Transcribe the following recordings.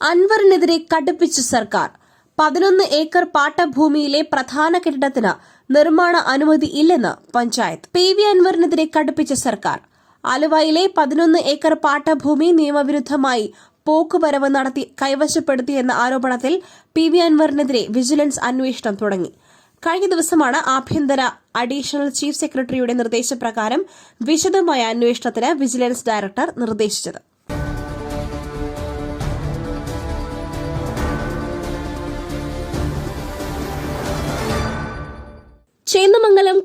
അൻവറിനെതിരെ കടുപ്പിച്ചു സർക്കാർ. പതിനൊന്ന് ഏക്കർ പാട്ടഭൂമിയിലെ പ്രധാന കെട്ടിടത്തിന് നിർമ്മാണ അനുമതി ഇല്ലെന്ന് പഞ്ചായത്ത്. പി വി അൻവറിനെതിരെ കടുപ്പിച്ച സർക്കാർ. ആലുവയിലെ പതിനൊന്ന് ഏക്കർ പാട്ടഭൂമി നിയമവിരുദ്ധമായി പോക്കുവരവ് നടത്തി കൈവശപ്പെടുത്തിയെന്ന ആരോപണത്തിൽ പി വി അൻവറിനെതിരെ വിജിലൻസ് അന്വേഷണം തുടങ്ങി. കഴിഞ്ഞ ദിവസമാണ് ആഭ്യന്തര അഡീഷണൽ ചീഫ് സെക്രട്ടറിയുടെ നിർദ്ദേശപ്രകാരം വിശദമായ അന്വേഷണത്തിന് വിജിലൻസ് ഡയറക്ടർ നിർദ്ദേശിച്ചത്.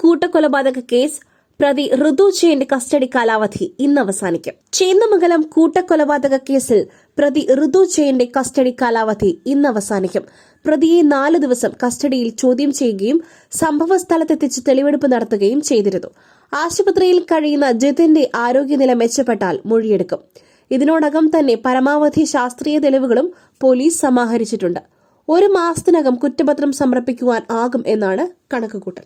കൂട്ടക്കൊലപാതക കേസ് പ്രതി ഋതു ജയന്റെ കസ്റ്റഡി കാലാവധി ഇന്ന് അവസാനിക്കും. ചേന്നമംഗലം കൂട്ടക്കൊലപാതക കേസിൽ പ്രതി ഋതു ജയന്റെ കസ്റ്റഡി കാലാവധി ഇന്ന് അവസാനിക്കും. പ്രതിയെ നാല് ദിവസം കസ്റ്റഡിയിൽ ചോദ്യം ചെയ്യുകയും സംഭവ സ്ഥലത്തെത്തിച്ച് തെളിവെടുപ്പ് നടത്തുകയും ചെയ്തിരുന്നു. ആശുപത്രിയിൽ കഴിയുന്ന ജിതിന്റെ ആരോഗ്യനില മെച്ചപ്പെട്ടാൽ മൊഴിയെടുക്കും. ഇതിനോടകം തന്നെ പരമാവധി ശാസ്ത്രീയ തെളിവുകളും പോലീസ് സമാഹരിച്ചിട്ടുണ്ട്. ഒരു മാസത്തിനകം കുറ്റപത്രം സമർപ്പിക്കുവാൻ ആകും എന്നാണ് കണക്കുകൂട്ടൽ.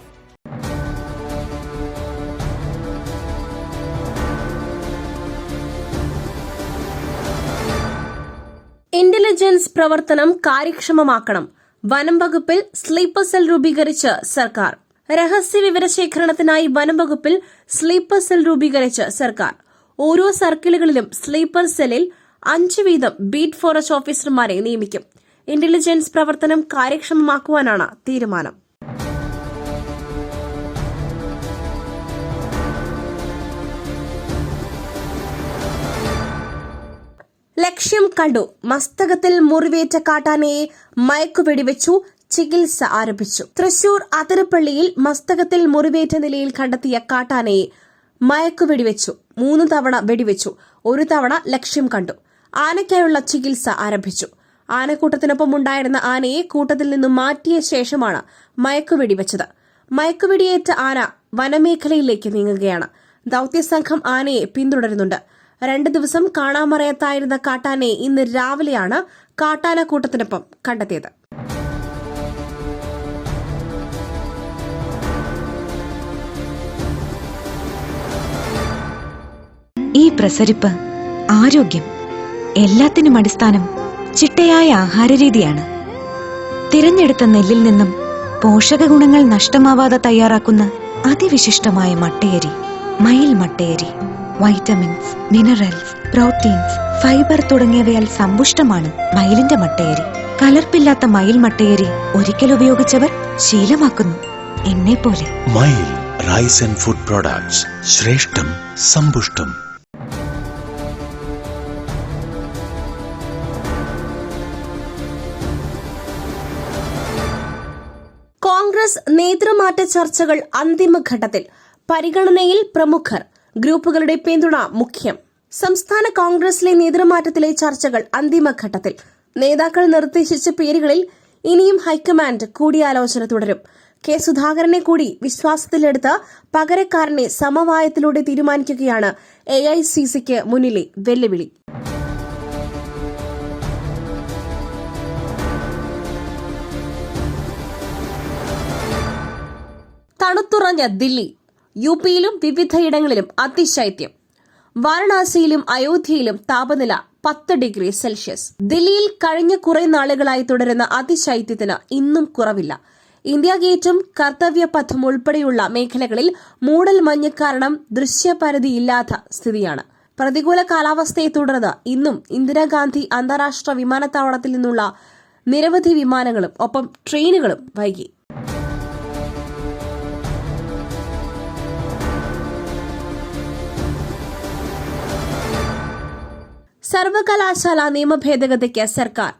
Intelligence പ്രവർത്തനം കാര്യക്ഷമമാക്കണം. വനം വകുപ്പിൽ സ്ലീപ്പർ സെൽ രൂപീകരിച്ച് സർക്കാർ. രഹസ്യ വിവരശേഖരണത്തിനായി വനം വകുപ്പിൽ സ്ലീപ്പർ സെൽ രൂപീകരിച്ച് സർക്കാർ. ഓരോ സർക്കിളുകളിലും സ്ലീപ്പർ സെല്ലിൽ അഞ്ച് വീതം ബീറ്റ് ഫോറസ്റ്റ് ഓഫീസർമാരെ നിയമിക്കും. ഇന്റലിജൻസ് പ്രവർത്തനം കാര്യക്ഷമമാക്കുവാനാണ് തീരുമാനം. ലക്ഷ്യം കണ്ടു. മസ്തകത്തിൽ മുറിവേറ്റ കാട്ടാനയെ മയക്കുവെടിവെച്ചു ചികിത്സ ആരംഭിച്ചു. തൃശൂർ അതിരപ്പള്ളിയിൽ മസ്തകത്തിൽ മുറിവേറ്റ നിലയിൽ കണ്ടെത്തിയ കാട്ടാനയെ മയക്കുവെടിവെച്ചു. മൂന്ന് തവണ വെടിവെച്ചു. ഒരു തവണ ലക്ഷ്യം കണ്ടു. ആനയ്ക്കായുള്ള ചികിത്സ ആരംഭിച്ചു. ആനക്കൂട്ടത്തിനൊപ്പം ഉണ്ടായിരുന്ന ആനയെ കൂട്ടത്തിൽ നിന്ന് മാറ്റിയ ശേഷമാണ് മയക്കുവെടിവെച്ചത്. മയക്കുവെടിയേറ്റ ആന വനമേഖലയിലേക്ക് നീങ്ങുകയാണ്. ദൌത്യസംഘം ആനയെ പിന്തുടരുന്നുണ്ട്. രണ്ട് ദിവസം കാണാമറയത്തായിരുന്ന കാട്ടാനെ ഇന്ന് രാവിലെയാണ് കാട്ടാനക്കൂട്ടത്തിനൊപ്പം കണ്ടെത്തിയത്. ഈ പ്രസരിപ്പ് ആരോഗ്യം എല്ലാത്തിനും അടിസ്ഥാനം ചിട്ടയായ ആഹാരരീതിയാണ്. തിരഞ്ഞെടുത്ത നെല്ലിൽ നിന്നും പോഷക ഗുണങ്ങൾ നഷ്ടമാവാതെ തയ്യാറാക്കുന്ന അതിവിശിഷ്ടമായ മട്ടയരി മയിൽ മട്ടയരി. വൈറ്റമിൻസ് മിനറൽസ് പ്രോട്ടീൻസ് ഫൈബർ തുടങ്ങിയവയാൽ സമ്പുഷ്ടമാണ് മയിലിന്റെ മട്ടയരി. കലർപ്പില്ലാത്ത മയിൽ മട്ടയരി ഒരിക്കൽ ഉപയോഗിച്ചവർ ശീലമാക്കുന്നു. എന്നെ പോലെ മയിൽ റൈസ് ആൻഡ് ഫുഡ് പ്രോഡക്ട്സ് ശ്രേഷ്ഠം സമ്പുഷ്ടം. കോൺഗ്രസ് നേതൃമാറ്റ ചർച്ചകൾ അന്തിമഘട്ടത്തിൽ. പരിഗണനയിൽ പ്രമുഖർ. ഗ്രൂപ്പുകളുടെ പിന്തുണ മുഖ്യം. സംസ്ഥാന കോൺഗ്രസിലെ നേതൃമാറ്റത്തിലെ ചർച്ചകൾ അന്തിമഘട്ടത്തിൽ. നേതാക്കൾ നിർദ്ദേശിച്ച പേരുകളിൽ ഇനിയും ഹൈക്കമാൻഡ് കൂടിയാലോചന തുടരും. കെ സുധാകരനെ കൂടി വിശ്വാസത്തിലെടുത്ത് പകരക്കാരനെ സമവായത്തിലൂടെ തീരുമാനിക്കുകയാണ് എ ഐ സി സിക്ക് മുന്നിലെ വെല്ലുവിളി. തണുത്തുറഞ്ഞ ദില്ലി. യു പിയിലും വിവിധയിടങ്ങളിലും അതിശൈത്യം. വാരണാസിയിലും അയോധ്യയിലും താപനില പത്ത് ഡിഗ്രി സെൽഷ്യസ്. ദില്ലിയിൽ കഴിഞ്ഞ കുറെ നാളുകളായി തുടരുന്ന അതിശൈത്യത്തിന് ഇന്നും കുറവില്ല. ഇന്ത്യ ഗേറ്റും കർത്തവ്യ പഥം ഉൾപ്പെടെയുള്ള മേഖലകളിൽ മൂടൽ മഞ്ഞ് കാരണം ദൃശ്യപരിധിയില്ലാത്ത സ്ഥിതിയാണ്. പ്രതികൂല കാലാവസ്ഥയെ തുടർന്ന് ഇന്നും ഇന്ദിരാഗാന്ധി അന്താരാഷ്ട്ര വിമാനത്താവളത്തിൽ നിന്നുള്ള നിരവധി വിമാനങ്ങളും ഒപ്പം ട്രെയിനുകളും വൈകി. സർവകലാശാല നിയമ ഭേദഗതിക്ക് സർക്കാർ.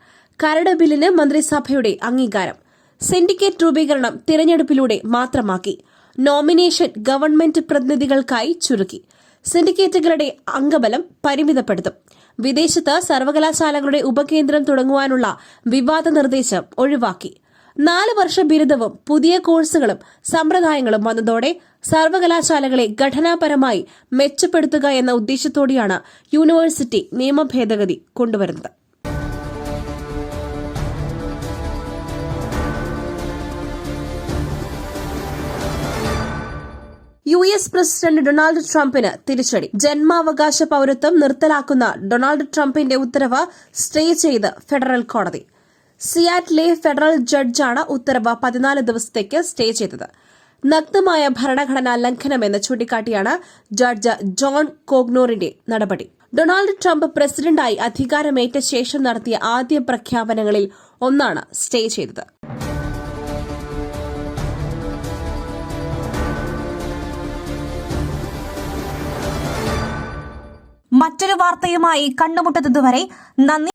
കരട് ബില്ലിന് മന്ത്രിസഭയുടെ അംഗീകാരം. സിൻഡിക്കേറ്റ് രൂപീകരണം തിരഞ്ഞെടുപ്പിലൂടെ മാത്രമാക്കി. നോമിനേഷൻ ഗവൺമെന്റ് പ്രതിനിധികൾക്കായി ചുരുക്കി. സിൻഡിക്കേറ്റുകളുടെ അംഗബലം പരിമിതപ്പെടുത്തും. വിദേശത്ത് സർവകലാശാലകളുടെ ഉപകേന്ദ്രം തുടങ്ങുവാനുള്ള വിവാദ നിർദ്ദേശം ഒഴിവാക്കി. നാല് വർഷ ബിരുദവും പുതിയ കോഴ്സുകളും സമ്പ്രദായങ്ങളും വന്നതോടെ സർവകലാശാലകളെ ഘടനാപരമായി മെച്ചപ്പെടുത്തുക എന്ന ഉദ്ദേശത്തോടെയാണ് യൂണിവേഴ്സിറ്റി നിയമ ഭേദഗതി കൊണ്ടുവരുന്നത്. യു എസ് പ്രസിഡന്റ് ഡൊണാൾഡ് ട്രംപിന് തിരിച്ചടി. ജന്മാവകാശ പൌരത്വം നിർത്തലാക്കുന്ന ഡൊണാൾഡ് ട്രംപിന്റെ ഉത്തരവ് സ്റ്റേ ചെയ്ത് ഫെഡറൽ കോടതി. സിയാറ്റിലെ ഫെഡറൽ ജഡ്ജാണ് ഉത്തരവ് പതിനാല് ദിവസത്തേക്ക് സ്റ്റേ ചെയ്തത്. നഗ്നമായ ഭരണഘടനാ ലംഘനമെന്ന് ചൂണ്ടിക്കാട്ടിയാണ് ജഡ്ജ് ജോൺ കോഗ്നോറിന്റെ നടപടി. ഡൊണാൾഡ് ട്രംപ് പ്രസിഡന്റായി അധികാരമേറ്റ ശേഷം നടത്തിയ ആദ്യ പ്രഖ്യാപനങ്ങളിൽ ഒന്നാണ് സ്റ്റേ ചെയ്തത്. മറ്റൊരു വാർത്തയുമായി കണ്ടുമുട്ടുന്നതുവരെ നന്ദി.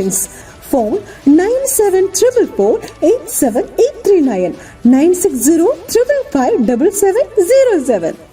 phone 9744 87839 960